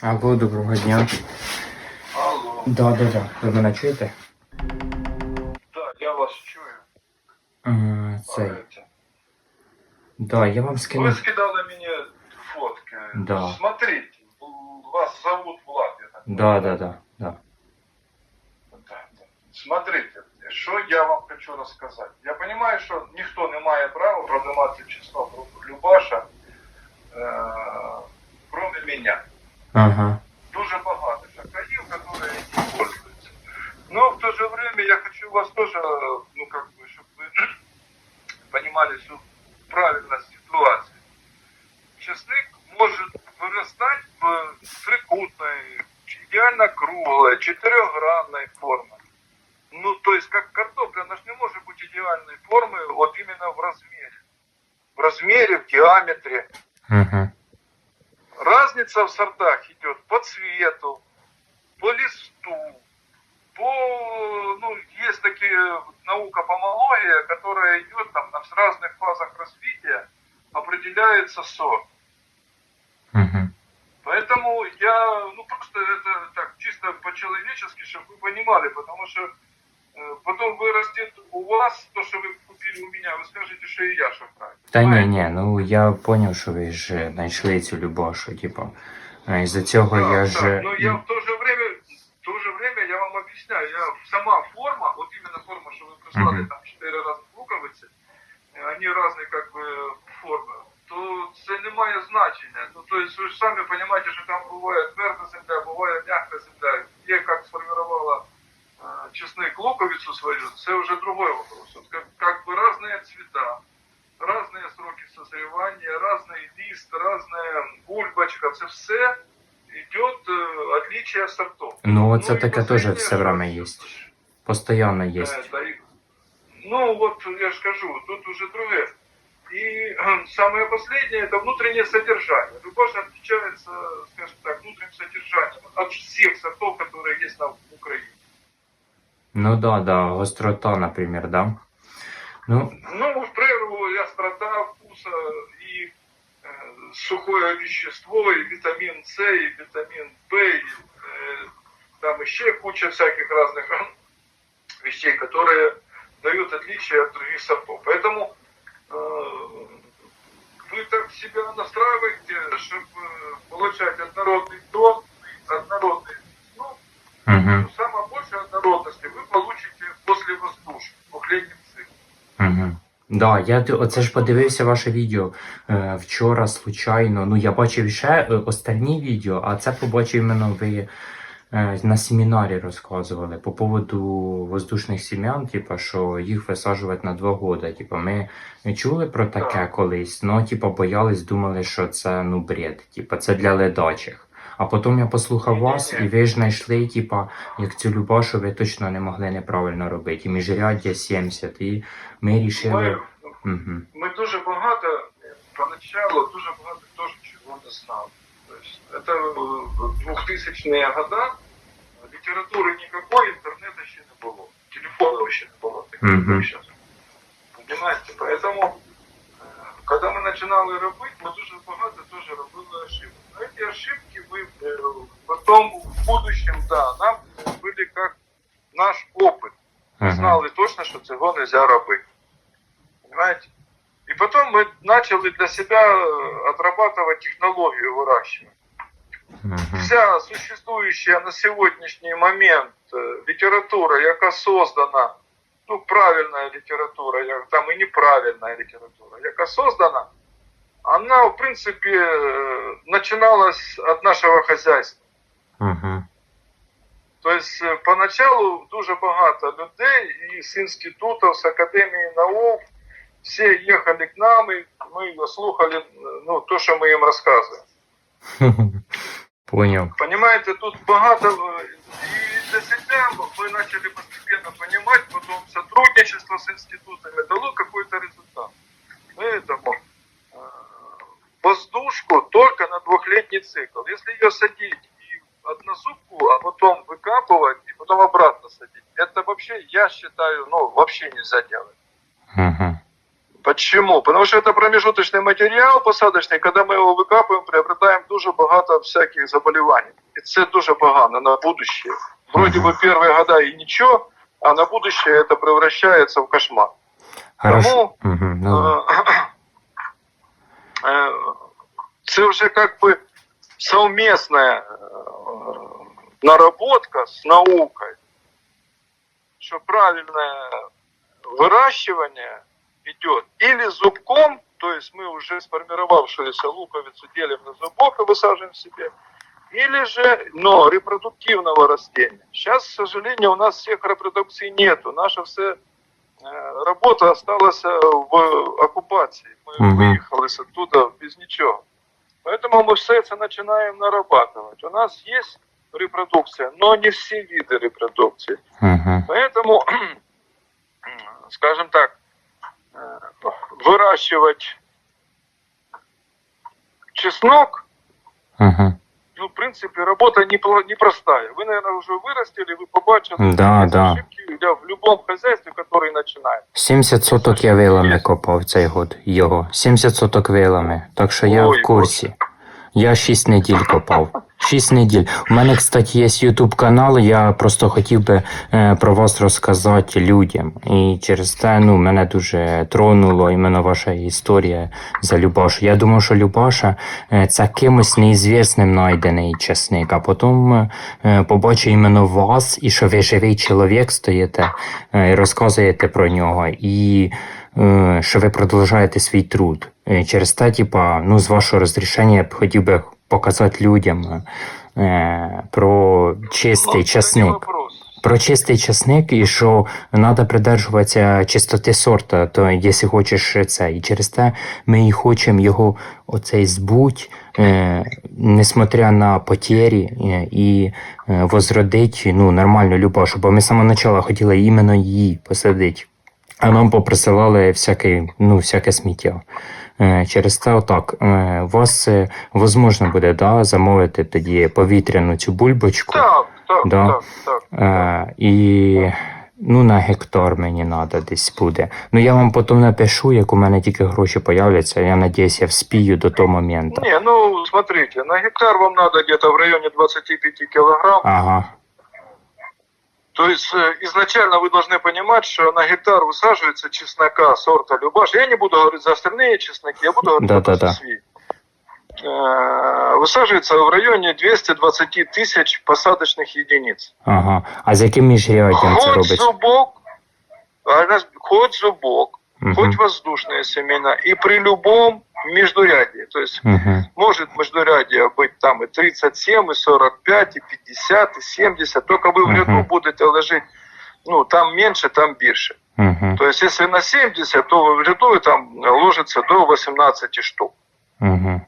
Алло, доброго дня. Алло, Да, да, да. Ви мене чуєте? да, я вас чую. Е, Цей. Говорите. Да, я вам Вы скинув. скидали мне фотки. Да. Смотрите, вас зовут Влад, я так да. Да, да. Смотрите, що я вам хочу розказати. Я розумію, що ніхто не має права продавати число Любаша, е, кроме мене. Ага. Дуже багато шахраїв, які этим пользуются. Но в то же время я хочу вас тоже, ну как бы, чтобы вы понимали всю правильность ситуации. Чесник может вырастать в трикутной, идеально круглой, четырехгранной форме. То есть, как картопля, она же не может быть идеальной формы вот именно в размере. В размере, в диаметре. Угу. Разница в сортах идет по цвету, по листу, по, ну, есть такие наука помология, которая идет там на разных фазах развития, определяется сорт. Угу. Поэтому я, ну просто это так, чисто по-человечески, чтобы вы понимали, потому что потом вырастет у вас то, что вы купили у меня, вы скажете, что и я шахрай. Та ні, Понимаете? ні, ну я поняв, що ви ж знайшли цю любов, що типу. е, Із-за цього Да, я да, ж. Но я в то же время, в то же время я вам объясняю, я сама форма, вот именно форма, что вы прислали Мгм. там четыре разных луковицы, э, они разные как бы форми, то це не має значення. Ну то есть ви ж самі розумієте, що там буває тверда земля, буває м'яка земля. Є як сформувала э, чесник луковицу свою, це вже другой вопрос. Вот как, как бы разные цвета, разные сроки созревания, разный лист, разная бульбочка, це все идет э, отличие сортов. Ну, це и таке теж последнее, все время є. Постоянно є. Это Ну, вот я же скажу, тут уже другое. И э, самое последнее это внутреннее содержание. Любовь отличается, скажем так, внутренним содержанием от всех сортов, которые есть на Украине. Ну да, да, гострота, наприклад, да. Ну, Ну, в прерву острота вкуса, и э, сухое вещество, и витамин С, и витамин В, и э, там еще куча всяких разных э, вещей, которые дают отличие от других сортов. Поэтому э, вы так себя настраиваете, чтобы получать однородный тон, однородный, ну, угу, однородности вы получите после воздушки, циклом. угу. Да, я оце ж подивився ваше відео е, вчора случайно. Ну, я бачив ще е, останні відео, а це побачив іменно ви е, на семінарі розказували по поводу воздушних сім'ян, типа, що їх висаджувати на два роки. Типа, ми чули про таке колись, але типа, боялись, думали, що це ну бред, типа, це для ледачих. А потім я послухав вас, і ви ж знайшли, типа, як цю любашу ви точно не могли неправильно робити. І міжряддя 70, і ми рішили. Ми, Угу. ми дуже багато, поначалу дуже багато теж чого не знали. Тобто, це 2000-ні года, літератури ніякої, інтернету ще не було, телефонів ще не було. таких, Мгм. як зараз. Понимаете? Поэтому, э, когда мы начинали робити, ми дуже багато теж робили ошибки. Эти ошибки мы э, потом в будущем, да, нам были как наш опыт. Ми знали точно, що цього не можна робити. Понимаете? И потом мы начали для себя э, отрабатывать технологию выращивания. Вся существующая на сегодняшний момент э, литература, яка создана, ну, правильная литература, там и неправильная литература, яка создана, она, в принципе, э, начиналась от нашего хозяйства. Угу. То есть е, поначалу дуже багато людей і з інститутів, з академії наук, всі їхали к нам, і ми слухали ну, то, що ми їм розказуємо. Понял. Понимаете, тут багато е, і для себя мы начали постепенно понимать, потом сотрудничество с институтами дало какой-то результат. Поэтому э, воздушку только на двухлетний цикл. Если ее садить и однозубку, а потом выкапывать выкапывать и потом обратно садить. Это вообще, я считаю, ну, вообще нельзя делать. Угу. Почему? Потому что это промежуточный материал посадочний, когда ми його викапуємо, приобретаємо дуже багато всяких заболівань. І це дуже погано на будущее. Вроде бы первые года и ничего, а на будущее это превращается в кошмар. Хорошо. Угу. Ну, Е, е, Це вже как бы совместная наработка с наукой, что правильное выращивание идет или зубком, то есть мы уже сформировавшуюся луковицу делим на зубок и высаживаем себе, или же, но репродуктивного растения. Сейчас, к сожалению, у нас всех репродукций нету. Наша все э, работа осталась э, в оккупации. Мы Мгм. выехали с оттуда без ничего. Поэтому мы все это начинаем нарабатывать. У нас есть репродукция, но не все виды репродукции. угу. Поэтому, скажем так, э, выращивать чеснок, Угу. ну, в принципе, работа непла- непростая. Вы, наверное, уже вырастили, вы побачили Да, эти да. ошибки да, в любом хозяйстве, который начинает. 70 соток я вилами копав цей год. Його. 70 соток вилами. Так що я Ой, в курсі. Я 6 неділь копав. 6 неділь. У мене, кстати, є YouTube канал, я просто хотів би е, про вас розказати людям. І через те ну, мене дуже тронуло іменно ваша історія за Любашу. Я думав, що Любаша е, це кимось неізвісним знайдений часник, а потім е, побачив іменно вас, і що ви живий чоловік стоїте і розказуєте про нього. І що ви продовжуєте свій труд. Е, Через те, типа, ну, з вашого розрішення я б хотів би показати людям е, про чистий часник. Про чистий часник і що треба придержуватися чистоти сорта, то якщо хочеш це. І через те ми і хочемо його оцей збуть, е, несмотря на потері, е, і е, возродить ну, нормальну любашу. Бо ми з самого початку хотіли іменно її посадити. А нам поприсилали всяке, ну, всяке сміття. Е, Через те, отак, у вас е, возможно буде да, замовити тоді повітряну цю бульбочку. Так, так, Да. так, так. Е, і ну, на гектар мені треба десь буде. Ну я вам потім напишу, як у мене тільки гроші появляться. Я надіюсь, я вспію до того моменту. Не, ну, смотрите, на гектар вам надо где-то в районе 25 килограмм. Ага. То есть э, изначально вы должны понимать, что на гектар высаживается чеснока сорта Любаш. Я не буду говорить за остальные чесноки, я буду говорить Да-да-да. только за свій. Э, Высаживается в районе 220 тысяч посадочных единиц. Ага. А з яким міжряддям це робить? зубок, а, хоть зубок, Угу. хоть воздушные семена, и при любом междурядье. То есть Угу. может междурядье быть там и 37, и 45, и 50, и 70. Только вы в ряду будете ложить, ну, там меньше, там больше. Угу. То есть если на 70, то в ряду там ложится до 18 штук Угу.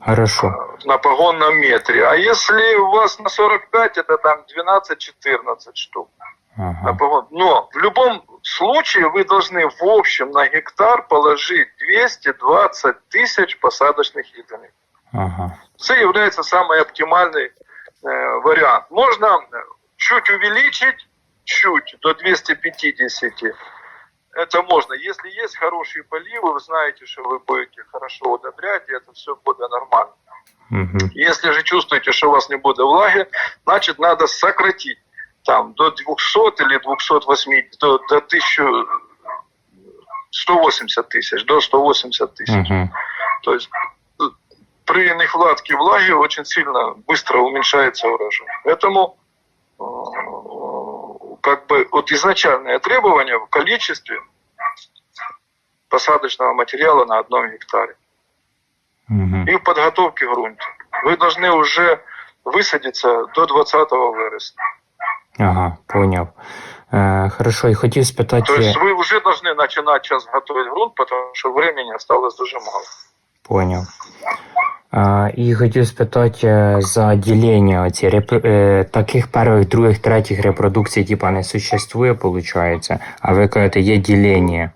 Хорошо. э, на погонном метре. А если у вас на 45, это там 12-14 штук. на Ага. погон. Но в любом случае вы должны в общем на гектар положить 220 тысяч посадочных единиц. Ага. Це является самый оптимальный э, вариант. Можно э, чуть увеличить, чуть до 250. Это можно. Если есть хорошие поливы, вы знаете, что вы будете хорошо удобрять, и это все будет нормально. Угу. Если же чувствуете, что у вас не будет влаги, значит надо сократить там до 200 или 280, до, до 1000, 180 тысяч, до 180 тысяч. Угу. То есть э, при нехватке влаги очень сильно быстро уменьшается урожай. Поэтому э, как бы вот изначальное требование в количестве посадочного материала на одном гектаре Угу. и в подготовке грунта. Вы должны уже высадиться до 20 вересня. Ага, поняв. Е, хорошо, і хотів спитати. То есть вы уже должны начинать сейчас готовить грунт, потому что времени осталось дуже мало. Поняв. А, і хотів спитати е, за ділення оці реп... е, таких перших, других, третіх репродукцій, типа не существує, виходить, а ви кажете, є ділення.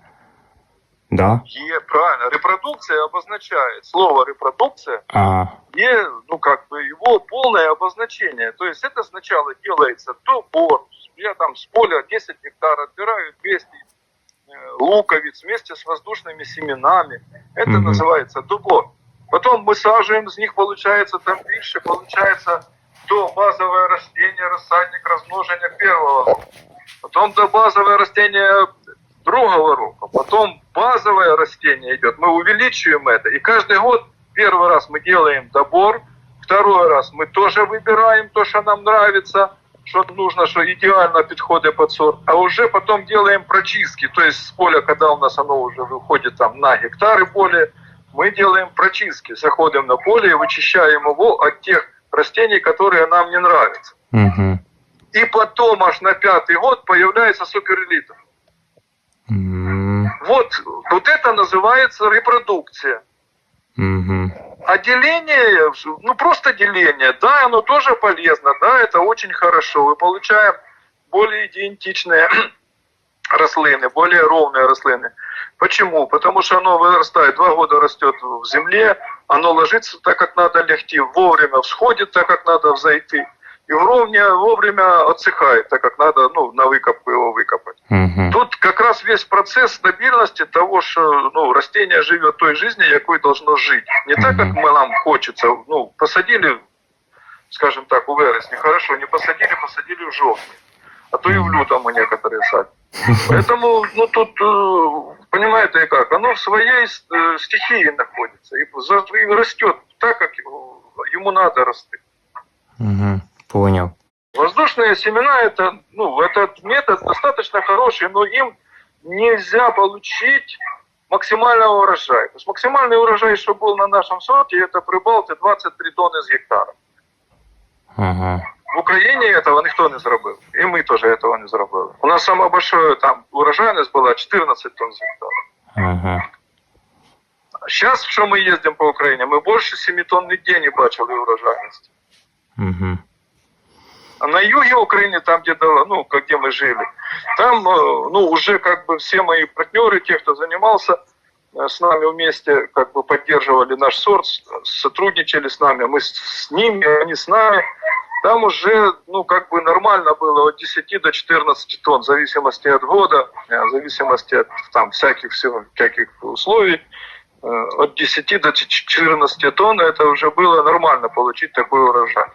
Да? Е, правильно. Репродукция обозначает, слово репродукция А, е, ну как бы его полное обозначение. То есть это сначала делается добор. Я там с поля 10 гектар отбираю 200 э, луковиц вместе с воздушными семенами. Это Мгм. называется добор. Потом мы сажаем, из них получается там пища, получается то базовое растение, рассадник размножения первого. Потом до базовое растение другого рока. Потом базовое растение идет. Мы увеличиваем это. И каждый год первый раз мы делаем добор, второй раз мы тоже выбираем то, что нам нравится, что нужно, что идеально подходы под сорт. А уже потом делаем прочистки. То есть с поля, когда у нас оно уже выходит там на гектары более, мы делаем прочистки. Заходим на поле и вычищаем его от тех растений, которые нам не нравятся. угу. И потом аж на пятый год появляется суперэлита. Вот, вот это называется репродукция. Угу. А деление, ну просто деление, да, оно тоже полезно, да, это очень хорошо. Мы получаем более идентичные рослины, более ровные рослины. Почему? Потому что оно вырастает, два года растет в земле, оно ложится так, как надо легти, вовремя всходит так, как надо взойти, и вовремя, вовремя отсыхает, так как надо ну, на выкопку его выкопать. Угу. Тут как раз весь процесс стабильности того, что ну, растение живет той жизнью, якой должно жить. Не так, как мы нам хочется. Ну, посадили, скажем так, у вересня, хорошо, не посадили, посадили в жовтні. А то и в лютом некоторые садят. Поэтому, ну тут, э, понимаете как, оно в своей э, стихии находится и, растет так, как ему надо расти. Угу. Понял. Воздушные семена это, ну, этот метод достаточно хороший, но им нельзя получить максимального урожая. То есть максимальный урожай, что был на нашем сорте, это прибалты 23 тонны с гектара. Ага. В Украине этого никто не зробив. И мы тоже этого не зробили. У нас самое большое там урожайность была 14 тонн с гектара. Ага. Сейчас, что мы ездим по Украине, мы больше 7 тонн нигде не бачили урожайности. Угу. А на юге Украины, там, где, ну, где мы жили, там, э, ну, уже как бы все мои партнеры, те, кто занимался э, с нами вместе, как бы поддерживали наш сорт, сотрудничали с нами, мы с, ними, они с нами, там уже, ну, как бы нормально было от 10 до 14 тонн, в зависимости от года, э, в зависимости от там всяких, всего, всяких условий, от 10 до 14 тонн это уже было нормально получить такой урожай.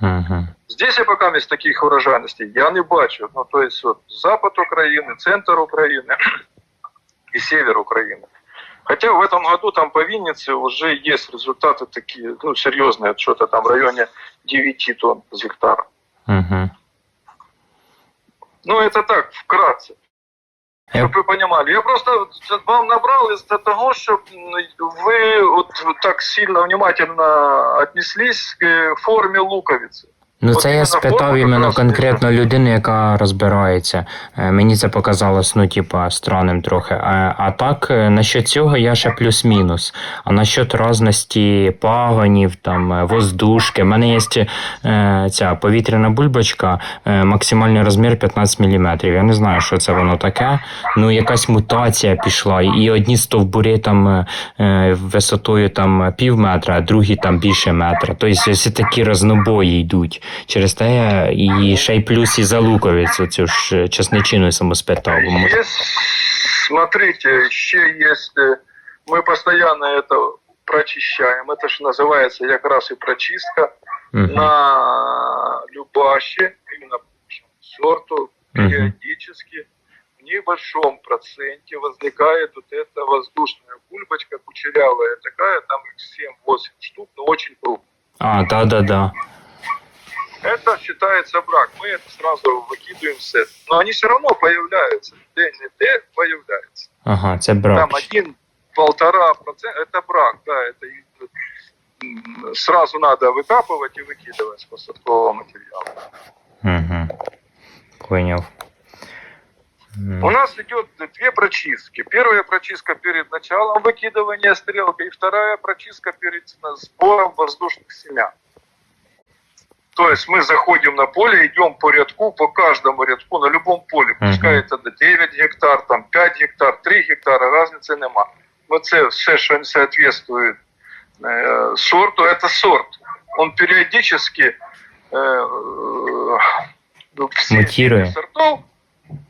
Угу. Здесь я пока без таких урожайностей я не бачу. Ну, то есть вот запад Украины, центр Украины и север Украины. Хотя в этом году там по Виннице уже есть результаты такие, ну, серьезные, что-то там в районе 9 тонн с гектара. Угу. Ну, это так, вкратце. Щоб ви понимали. Я просто вам набрал из-за того, что вы вот так сильно внимательно отнеслись к форме луковицы. Ну, це я спитав іменно конкретно людину, яка розбирається. Е, Мені це показалось, ну, типа, странним трохи. А, а так, е, насчет цього я ще плюс-мінус. А насчет разності пагонів, там, е, воздушки. У мене є е, ця повітряна бульбочка, е, максимальний розмір 15 мм. Я не знаю, що це воно таке. Ну, якась мутація пішла, і одні стовбури там висотою там пів метра, а другі там більше метра. Тобто ось такі рознобої йдуть. Через те і ще й плюс і за луковицю цю ж чесничину саму спитав. Есть, смотрите, еще есть, э, мы постоянно это прочищаем. Это же называется как раз и прочистка Мгм. на любаще, именно сорту, Мгм. периодически в небольшом проценте возникает вот эта воздушная бульбочка кучерявая такая, там их 7-8 штук, но очень крупная. А, да, да, да. Это считается брак. Мы это сразу выкидываем в сет. Но они все равно появляются. ДНТ появляется. Ага, це брак. Там один полтора процента. Это брак, да, это сразу надо выкапывать и выкидывать с посадкового материала. Угу. Поняв. М. У нас идет две прочистки. Первая прочистка перед началом выкидывания стрелки и вторая прочистка перед сбором воздушных семян. То есть мы заходим на поле, идем по рядку, по каждому рядку, на любом поле. Пускай это 9 гектар, там 5 гектар, 3 гектара, разницы нема. Вот це все, що не соответствует э, сорту, это сорт. Он периодически э, э, ну, все Мутирует. виды сортов,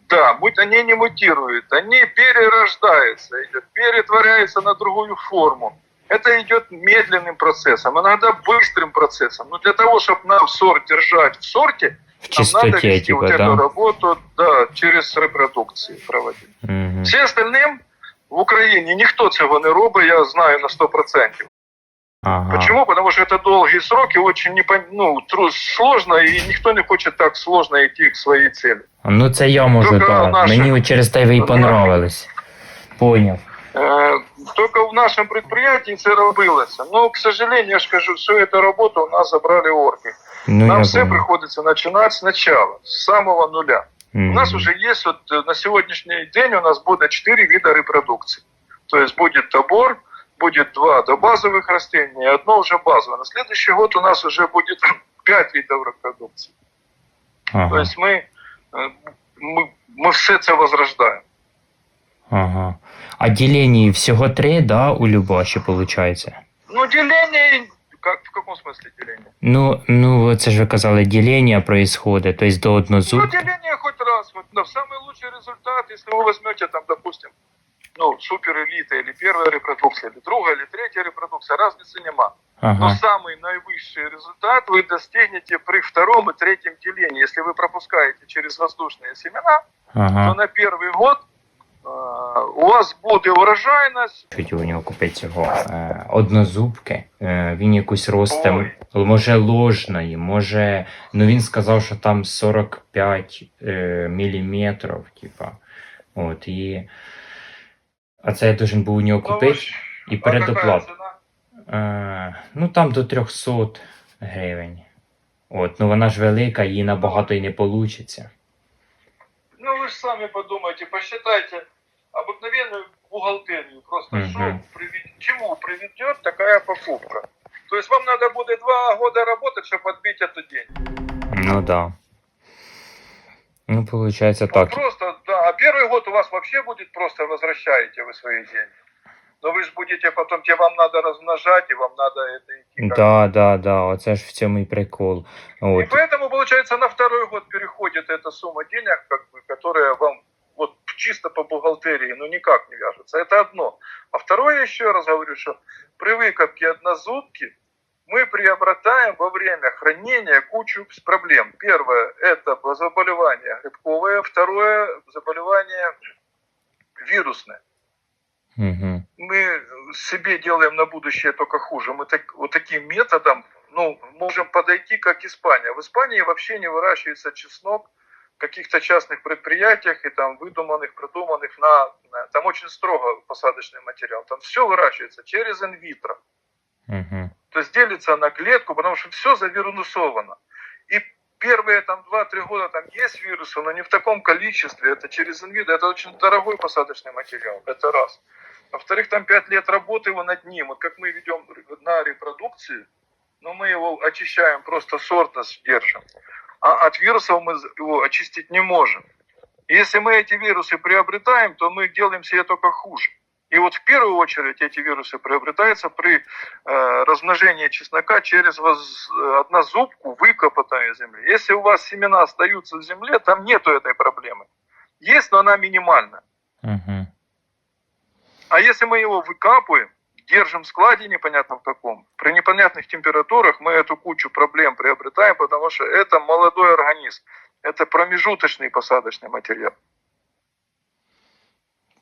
да, они не мутируют, они перерождаются, перетворяются на другую форму. Это идет медленным процессом, иногда быстрым процессом. Но для того, чтобы нам сорт держать в сорте, В нам надо чистоте, вести типа, вот эту да? работу да, через репродукцію проводити. Угу. Всі остальним в Україні ніхто цього не робить, я знаю на 100%. Ага. Почему? Потому что это долгие сроки, очень не, ну, тру- сложно, и никто не хочет так сложно идти к своей цели. Ну це я можу, Тільки так. наші- Мені от через те ви і понравились. Поняв. Э, Только в нашем предприятии це робилося. Но, к сожалению, я же скажу, всю эту работу у нас забрали орки. Ну, Нам все понял. приходится начинать сначала, с самого нуля. Мгм. У нас уже есть, вот э, на сегодняшний день у нас будет 4 вида репродукции. То есть будет табор, будет два добазовых растений, и одно уже базовое. На следующий год у нас уже будет 5 видов репродукции. То Ага. есть мы, э, мы, мы все це возрождаем. ага. А ділені всього три, да, у Любаші, виходить? Ну, деление, как, в каком смысле деление? Ну, ну, це ж ви казали, ділення происходить, тобто до Ну, однозубки. деление хоть раз. Вот, но самый лучший результат, если вы возьмете там, допустим, ну, супер элита или первая репродукция, или другая, или третья репродукция, разницы нема. Но Ага. самый наивысший результат вы достигнете при втором и третьем делении. Если вы пропускаете через воздушные семена, то Ага. на первый год э, у вас буде урожайність. Хотів у нього купити цього е, однозубки. Е, він якусь ростем, Ой. може ложної, може. Ну він сказав, що там 45 е, міліметрів, типа. От, і. А це я должен був у нього Ну, купити. ж- І передоплату. Е, ну там до 300 гривень. От, ну вона ж велика, її набагато і не вийде. Ну вы же сами подумайте, посчитайте обыкновенную бухгалтерию. Просто Мгм. что привед- чему приведет такая покупка? То есть вам надо будет два года работать, чтобы отбить эту деньги. Ну да. Ну, виходить Вот так. Просто, да. А первый год у вас вообще будет просто возвращаете вы свои деньги. Но вы же будете потом, тебе вам надо размножать, и вам надо это идти. Да, да, да, оце ж в цьому і прикол. И От. поэтому, получается, на второй год переходит эта сумма денег, как бы, которая вам чисто по бухгалтерии, ну никак не вяжется. Это одно. А второе, еще раз говорю, что при выкопке однозубки мы приобретаем во время хранения кучу проблем. Первое – это заболевание грибковое. Второе – заболевание вирусное. Угу. Мы себе делаем на будущее только хуже. Мы так, вот таким методом ну, можем подойти, как Испания. В Испании вообще не выращивается чеснок каких-то частных предприятиях и там выдуманных, придуманных на, Там очень строго посадочный материал. Там все выращивается через инвитро. Угу. То есть делится на клетку, потому что все завирусовано. И первые там 2-3 года там есть вирусы, но не в таком количестве. Это через инвитро. Это очень дорогой посадочный материал. Это раз. Во-вторых, там 5 лет работы его над ним. Вот как мы ведем на репродукции, но мы его очищаем, просто сортность держим. А от вирусов мы его очистить не можем. Если мы эти вирусы приобретаем, то мы делаем себе только хуже. И вот в первую очередь эти вирусы приобретаются при э, размножении чеснока через воз- однозубку, выкопанную из земли. Если у вас семена остаются в земле, там нету этой проблемы. Есть, но она минимальна. Угу. А если мы его выкапываем, держим в складе непонятно в каком, при непонятных температурах мы эту кучу проблем приобретаем, потому что это молодой организм. Это промежуточный посадочный материал.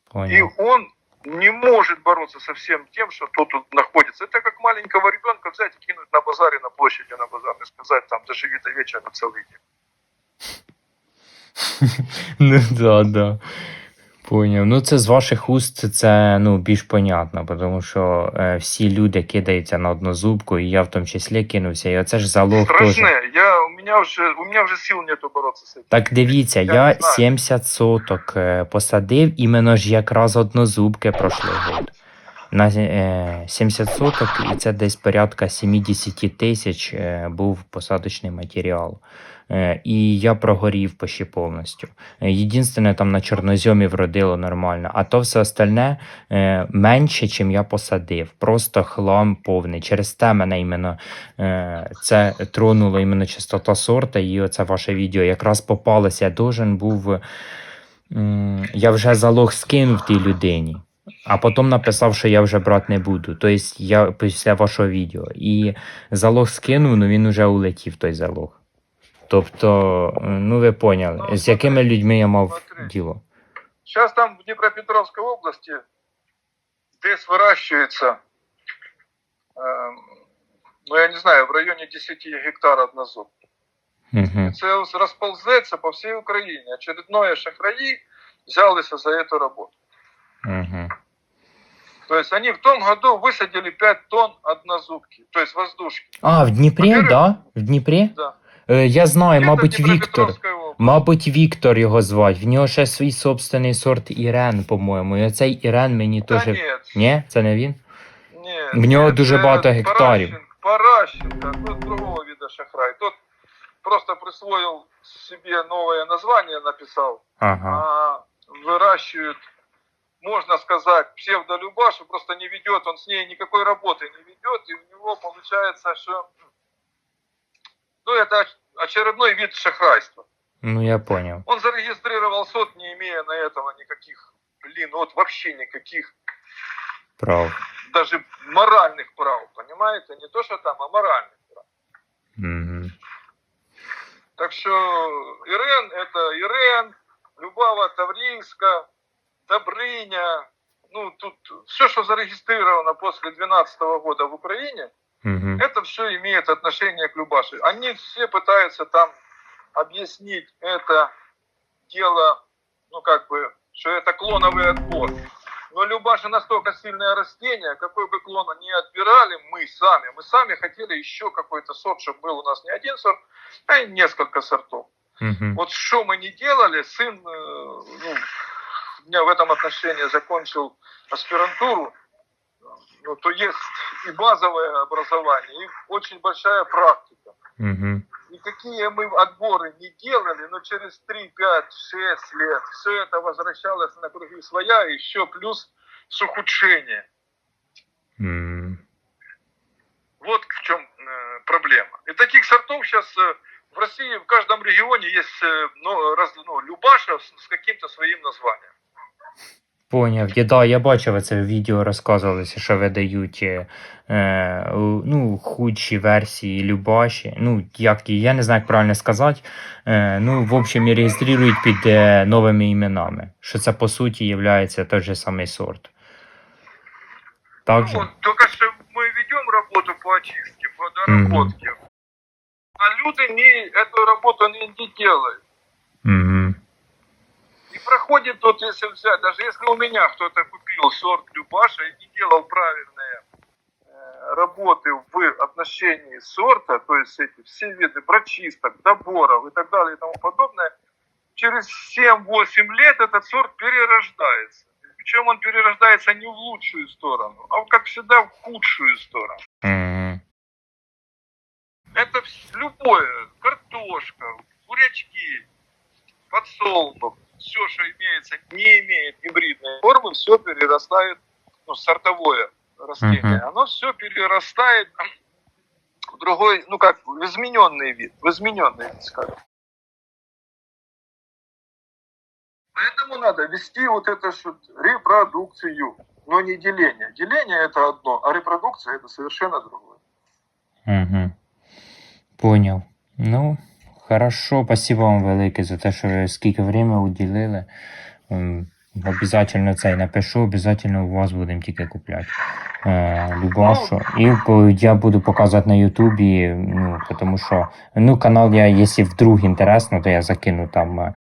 И Понял. он не может бороться со всем тем, что тут, тут находится. Это как маленького ребенка взять и кинуть на базаре, на площади на базар, и сказать, там, доживи до вечера целый день. Ну да, да. Поняв. Ну це з ваших уст це ну, більш понятно, тому що е, всі люди кидаються на однозубку, і я в тому числі кинувся, і оце ж залог теж. Страшне. Я, у, меня уже, у меня уже сил нету бороться с этим. Так дивіться, Я я, не знаю. 70 соток е, посадив, іменно ж якраз однозубки пройшли год. на е, 70 соток, і це десь порядка 70 тисяч е, був посадочний матеріал. Е, і я прогорів почти повністю. Е, Єдинственне, там на чорнозьомі вродило нормально, а то все остальне е, менше, чим я посадив. Просто хлам повний. Через те мене іменно це тронуло іменно чистота сорта, і оце ваше відео якраз попалося. Я должен був. Я вже залог скинув тій людині. А потім написав, що я вже брати не буду. Тобто я після вашого відео. І залог скинув, ну він вже улетів той залог. Тобто, е, ну ви поняли, Ну, з якими людьми я мав смотри. діло. Сейчас там в Днепропетровской области здесь выращивается, эм, ну я не знаю, в районе 10 гектар однозуб. Угу. Це расползется по всей Украине. Очередное шахраи взялись за эту работу. Угу. То есть они в том году высадили 5 тонн однозубки, то есть воздушки. А, в Дніпрі, Во-первых, да? В Дніпрі? Да. Е, я знаю, Где-то мабуть, в Віктор. Днепропетровской области. Мабуть, Віктор його звать. В нього ще свій собственний сорт Ірен, по-моєму. І оцей Ірен мені Да теж. нет, Ні, це не він? нет, В нього нет, дуже це багато гектарів. Паращенко, Паращенко, ну, другого вида шахрай. Тот просто присвоил себе новое название, написал, Ага. а выращивают, можно сказать, псевдолюбашу, просто не ведет, он с ней никакой работы не ведет, и у него получается, что ну, это оч- очередной вид шахрайства. Ну я понял. Он зарегистрировал сот, не имея на этого никаких, блин, вот вообще никаких Прав. даже моральных прав, понимаете? Не то, что там, а моральных прав. Угу. Так что Ирен это Ирен, Любава Таврийска, Добрыня, ну тут все, что зарегистрировано после 2012 года в Украине, Угу. это все имеет отношение к Любаше. Они все пытаются там объяснить это дело, ну как бы, что это клоновый отбор. Но Любаша настолько сильное растение, какой бы клон ни отбирали, мы сами, мы сами хотели еще какой-то сорт, чтобы был у нас не один сорт, а несколько сортов. Угу. Вот что мы не делали, сын э, ну, у меня в этом отношении закончил аспирантуру, ну, то есть и базовое образование, и очень большая практика. Угу. И какие мы отборы не делали, но через 3, 5, 6 лет все это возвращалось на круги своя, еще плюс с ухудшением. Вот в чем э, проблема. И таких сортов сейчас в России в каждом регионе есть э, ну, раз, ну, Любаша с, с каким-то своим названием. Поняв. Я, да, я бачив це відео, розказувалося, що видають е, ну, худші версії Любаші. Ну, як, я не знаю, як правильно сказати. Е, ну, в общем, і реєструють під е, новими іменами. Що це по суті є той же самий сорт. Так же? Ну, только что мы ведем работу по очистке, по доработке. А люди не, эту работу не, не делают. Угу. И проходит вот, если взять, даже если у меня кто-то купил сорт Любаша и не делал правильные э, работы в отношении сорта, то есть эти все виды прочисток, доборов и так далее и тому подобное, через 7-8 лет этот сорт перерождается. Причем он перерождается не в лучшую сторону, а как всегда в худшую сторону. Это любое, картошка, бурячки, подсолнух, все, что имеется, не имеет гибридной формы, все перерастает, ну, сортовое растение, Мгм. оно все перерастает в другой, ну как, в измененный вид, в измененный вид, скажем. Поэтому надо вести вот это что репродукцию, но не деление. Деление это одно, а репродукция это совершенно другое. Угу. Поняв. Ну, хорошо, спасибо вам велике за те, що ви скільки время уділили. Обязательно це напишу, обязательно у вас будемо тільки купляти. Е, Любашу. І я буду показувати на Ютубі, ну, тому що ну, канал я, якщо вдруг інтересно, то я закину там е,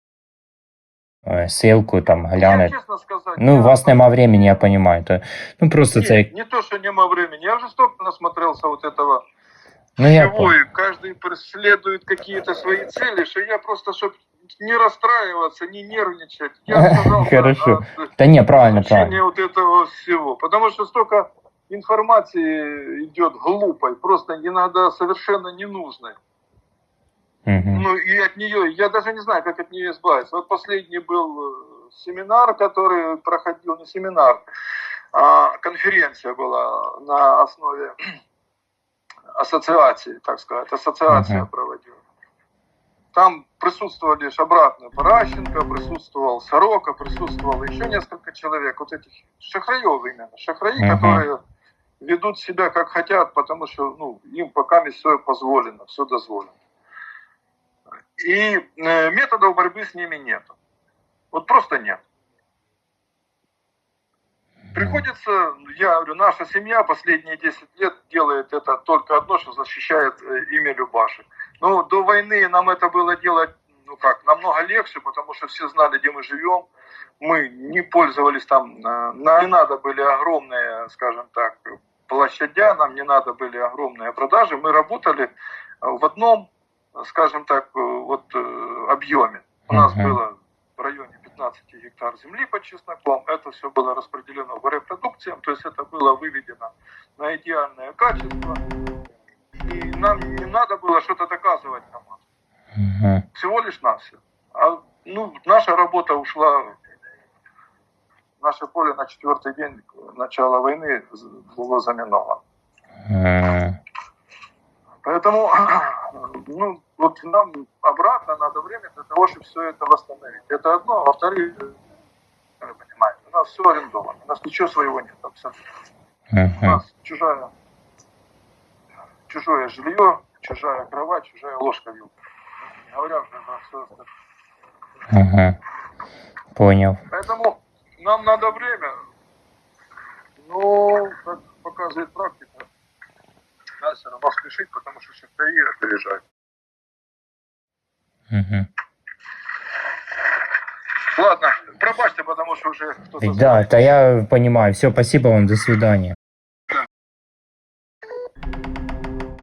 е, ссылку, там Я, честно Ну, я- у вас нема времени, я понимаю. То, ну, просто Нет, це не то, что нема времени. Я уже столько насмотрелся вот этого Ну, я всего, каждый преследует какие-то свои цели, что я просто, чтобы не расстраиваться, не нервничать. Я сказал, да, Хорошо. от Та ні, правильно, правильно. вот этого всего. Потому что столько информации идет глупой, просто иногда совершенно ненужной. Угу. Ну и от нее, я даже не знаю, как от нее избавиться. Вот последний был э, семинар, который проходил, не семинар, а конференция была на основе ассоциации, так сказать, ассоциация Мгм. проводила. Там присутствовали лишь обратно Паращенко, присутствовал Сорока, присутствовало еще несколько человек, вот этих шахраев именно, шахраи, Мгм. которые ведут себя как хотят, потому что ну, им пока все позволено, все дозволено. И э, методов борьбы с ними нет. Вот просто нет. Приходится, я говорю, наша семья последние 10 лет делает это только одно, что защищает э, имя Любаши. Ну, до войны нам это было делать, ну как, намного легче, потому что все знали, где мы живем. Мы не пользовались там, э, нам не надо были огромные, скажем так, площадя, нам не надо были огромные продажи. Мы работали э, в одном, скажем так, вот объеме. У нас было в районе 15 гектар земли под чесноком. Это все было распределено по репродукциям, то есть это было выведено на идеальное качество. И нам не надо было что-то доказывать Угу. всего лишь навсего. А ну, наша работа ушла, наше поле на четвертый день начала войны было заминовано. Поэтому, ну, вот нам обратно надо время для того, чтобы все это восстановить. Это одно, а во-вторых, вы понимаете, у нас все арендовано, у нас ничего своего нет абсолютно. У Угу. нас чужая, чужое жилье, чужая кровать, чужая ложка. Не говоря уже про все остальное. Угу. Понял. Поэтому нам надо время. Но, как показывает практика, надо все равно спешить, потому что шахтари опережают. Угу. Ладно, пробачьте, потому что уже кто-то... Да, та я понимаю. Все, спасибо вам, до свидания.